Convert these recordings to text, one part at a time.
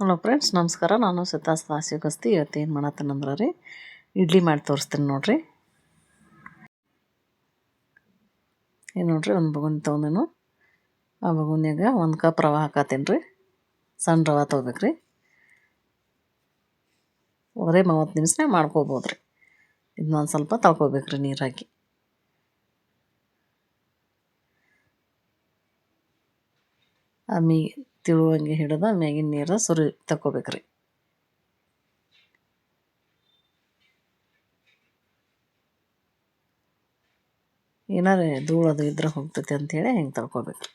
Hello friends, ನಮಸ್ಕಾರ. ನಾನು ಸತಾಸ್ ದಾಸಿ ಗಸ್ತಿ ಇವತ್ತು ಏನು ಮಾಡತ್ತೇನಂದ್ರೆ ರೀ, ಇಡ್ಲಿ ಮಾಡಿ ತೋರಿಸ್ತೀನಿ ನೋಡಿರಿ. ಏನು ನೋಡಿರಿ, ಒಂದು ಬಗುನಿ ತೊಗೊಂಡೇನು. ಆ ಬಗುನಿಯಾಗ ಒಂದು ಕಪ್ ರವೆ ಹಾಕತ್ತೇನೆ ರೀ. ಸಣ್ಣ ರವೆ ತೊಗೋಬೇಕ್ರಿ ಒರೇ ಮೂವತ್ತು ನಿಮಿಷನೇ ಮಾಡ್ಕೋಬೋದು ರೀ ಇದನ್ನೊಂದು ಸ್ವಲ್ಪ ತಳ್ಕೊಬೇಕ್ರಿ ನೀರು ಹಾಕಿ. ಆಮೇಲೆ ತಿಳುವಂಗೆ ಹಿಡಿದು ಮ್ಯಾಗಿನ ನೀರು ಸುರಿ ತಕ್ಕೋಬೇಕ್ರಿ. ಏನಾರ ಧೂಳು ಅದು ಇದ್ರೆ ಹೋಗ್ತೈತೆ ಅಂಥೇಳಿ ಹಿಂಗೆ ತಳ್ಕೋಬೇಕು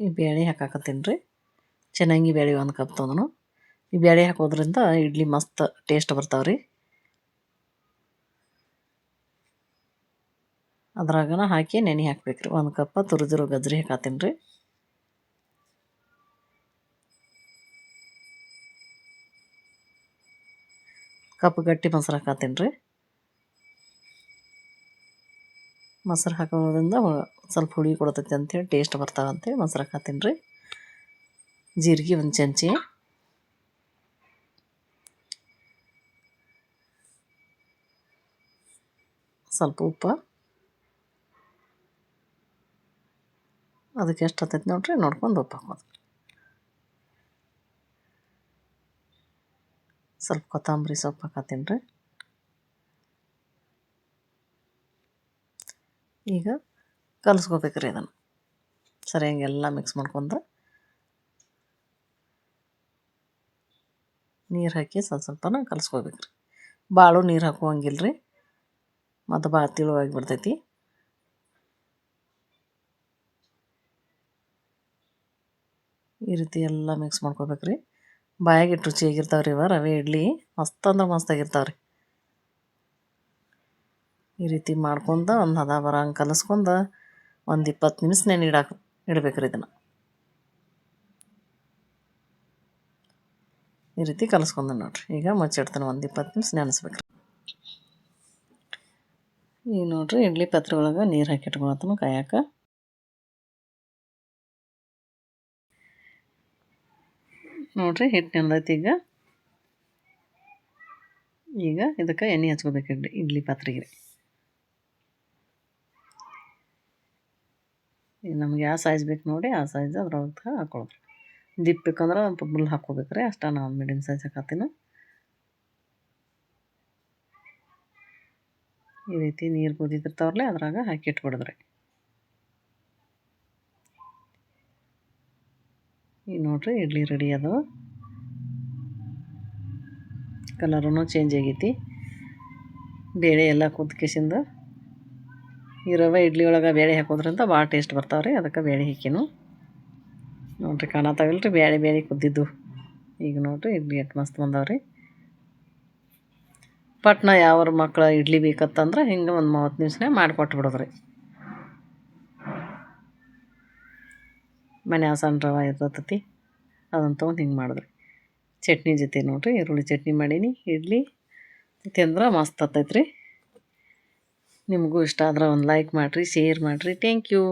ಈ ಬೇಳೆ ಹಾಕಾಕತ್ತೀನಿ ರೀ ಚೆನ್ನಾಗಿ ಬೇಳೆ ಒಂದು ಕಪ್ ತಂದನು. ಈ ಬೇಳೆ ಹಾಕೋದ್ರಿಂದ ಇಡ್ಲಿ ಮಸ್ತ್ ಟೇಸ್ಟ್ ಬರ್ತಾವೆ ರೀ ಅದ್ರಾಗನ ಹಾಕಿ ನೆನೆ ಹಾಕ್ಬೇಕು ರೀ ಒಂದು ಕಪ್ಪ ತುರಿದಿರೋ ಗಜ್ರಿ ಹಾಕತ್ತೀನಿ ರೀ ಕಪ್ ಗಟ್ಟಿ ಮೊಸರು ಹಾಕತ್ತೀನಿ ರೀ ಮೊಸರು ಹಾಕೋದ್ರಿಂದ ಸ್ವಲ್ಪ ಹುಳಿ ಕೊಡ್ತೈತಿ ಅಂತೇಳಿ, ಟೇಸ್ಟ್ ಬರ್ತಾವಂತೇಳಿ ಮೊಸರು ಹಾಕತ್ತೀನಿ ರೀ ಜೀರಿಗೆ ಒಂದು ಚಮಚಿ. ಸ್ವಲ್ಪ ಉಪ್ಪು. ಅದಕ್ಕೆ ಎಷ್ಟು ಹತ್ತೈತೆ ನೋಡ್ರಿ, ನೋಡ್ಕೊಂಡು ಉಪ್ಪು ಹಾಕೋದು. ಸ್ವಲ್ಪ ಕೊತ್ತಂಬರಿ ಸೊಪ್ಪು ಹಾಕತ್ತೀನಿ ರೀ. ಈಗ ಕಲಿಸ್ಕೋಬೇಕ್ರಿ ಇದನ್ನು. ಸರಿಯಾಗಿ ಎಲ್ಲ ಮಿಕ್ಸ್ ಮಾಡ್ಕೊಂಡು ನೀರು ಹಾಕಿ ಸ್ವಲ್ಪ ಸ್ವಲ್ಪನ ಕಲಿಸ್ಕೋಬೇಕ್ರಿ ಭಾಳ ನೀರು ಹಾಕುವಂಗಿಲ್ಲ ರೀ ಮತ್ತು ಭಾಳ ತಿಳುವಾಗಿ ಬಿಡ್ತೈತಿ. ಈ ರೀತಿ ಎಲ್ಲ ಮಿಕ್ಸ್ ಮಾಡ್ಕೋಬೇಕು ರೀ ಬಾಯಾಗಿಟ್ಟು ರುಚಿಯಾಗಿರ್ತಾವೆ ರೀ ಇವ, ರವೆ, ಇಡ್ಲಿ. ಮಸ್ತ್ ಅಂದ್ರೆ ಮಸ್ತಾಗಿರ್ತಾವೆ ರೀ ಈ ರೀತಿ ಮಾಡ್ಕೊಂಡು ಒಂದು ಹದ ಬರಂಗೆ ಕಲಸ್ಕೊಂಡು ಒಂದು ಇಪ್ಪತ್ತು ನಿಮಿಷ ನೆನೆ ಇಡಾಕ ಇಡ್ಬೇಕು ರೀ ಇದನ್ನು. ಈ ರೀತಿ ಕಲಸ್ಕೊಂಡು ನೋಡ್ರಿ. ಈಗ ಮುಚ್ಚಿಡ್ತಾನೆ ಒಂದು ಇಪ್ಪತ್ತು ನಿಮಿಷ ನೆನೆಸ್ಬೇಕ್ರಿ. ಈಗ ನೋಡ್ರಿ, ಇಡ್ಲಿ ಪಾತ್ರೆ ನೀರು ಹಾಕಿ ಇಟ್ಕೊಳತ್ತನು ಕಾಯಕ್ಕೆ ನೋಡ್ರಿ ಹಿಟ್ಟು ನೆಂದೈತಿ ಈಗ. ಈಗ ಇದಕ್ಕೆ ಎಣ್ಣೆ ಹಚ್ಕೋಬೇಕು ಇಡ್ಲಿ ಇಡ್ಲಿ ಪಾತ್ರೆಗೆ. ಈಗ ನಮ್ಗೆ ಯಾವ ಸೈಜ್ ಬೇಕು ನೋಡಿ ಆ ಸೈಜ್ ಅದ್ರೊಳಗೆ ಹಾಕೊಳ್ಳೋದು ದಿಪ್ ಬೇಕಂದ್ರೆ ಒಂದು ಹಾಕ್ಕೋಬೇಕು ರೀ ಅಷ್ಟ ನಾನು ಮೀಡಿಯಮ್ ಸೈಜ್ ಹಾಕತ್ತೀನಿ. ಈ ರೀತಿ ನೀರು ಕುದಿತಿರ್ತಾವ್ರಲ್ಲ ಅದ್ರಾಗ ಹಾಕಿ ಇಟ್ಬಿಡಿದ್ರಿ. ಈಗ ನೋಡ್ರಿ ಇಡ್ಲಿ ರೆಡಿ ಅದು. ಕಲರೂ ಚೇಂಜ್ ಆಗೈತಿ. ಬೇಳೆ ಎಲ್ಲ ಕುದ್ಕಿಸಿಂದ ಈ ರವೆ ಇಡ್ಲಿ ಒಳಗೆ ಬೇಳೆ ಹಾಕೋದ್ರಿಂದ ಭಾಳ ಟೇಸ್ಟ್ ಬರ್ತಾವೆ ರೀ ಅದಕ್ಕೆ ಬೇಳೆ ಹಾಕಿನು. ನೋಡಿರಿ ಕಾಣತ್ತಾವಿಲ್ಲ ರೀ ಬೇಳೆ ಬೇಳೆ ಕುದ್ದಿದ್ದು. ಈಗ ನೋಡಿರಿ ಇಡ್ಲಿ ಎಷ್ಟು ಮಸ್ತ್ ಬಂದಾವ್ರಿ. ಪಟ್ನ ಯಾವ ಮಕ್ಳು ಇಡ್ಲಿ ಬೇಕತ್ತಂದ್ರೆ ಹಿಂಗೆ ಒಂದು ಮೂವತ್ತು ನಿಮಿಷನೇ ಮಾಡಿಕೊಟ್ಟು ಮನ್ಯಾಗ ಸಣ್ಣ ರವೆ ಇರ್ತೈತಿ. ಅದನ್ನು ತೊಗೊಂಡು ಹಿಂಗೆ ಮಾಡಿದ್ರಿ ಚಟ್ನಿ ಜೊತೆ ನೋಡಿರಿ, ಈರುಳ್ಳಿ ಚಟ್ನಿ ಮಾಡೀನಿ, ಇಡ್ಲಿ, ತಿಂದ್ರೆ ಮಸ್ತ್ ಆತೈತ್ರಿ. ನಿಮಗೂ ಇಷ್ಟ ಆದ್ರೆ ಒಂದು ಲೈಕ್ ಮಾಡಿರಿ ಶೇರ್ ಮಾಡಿರಿ. Thank you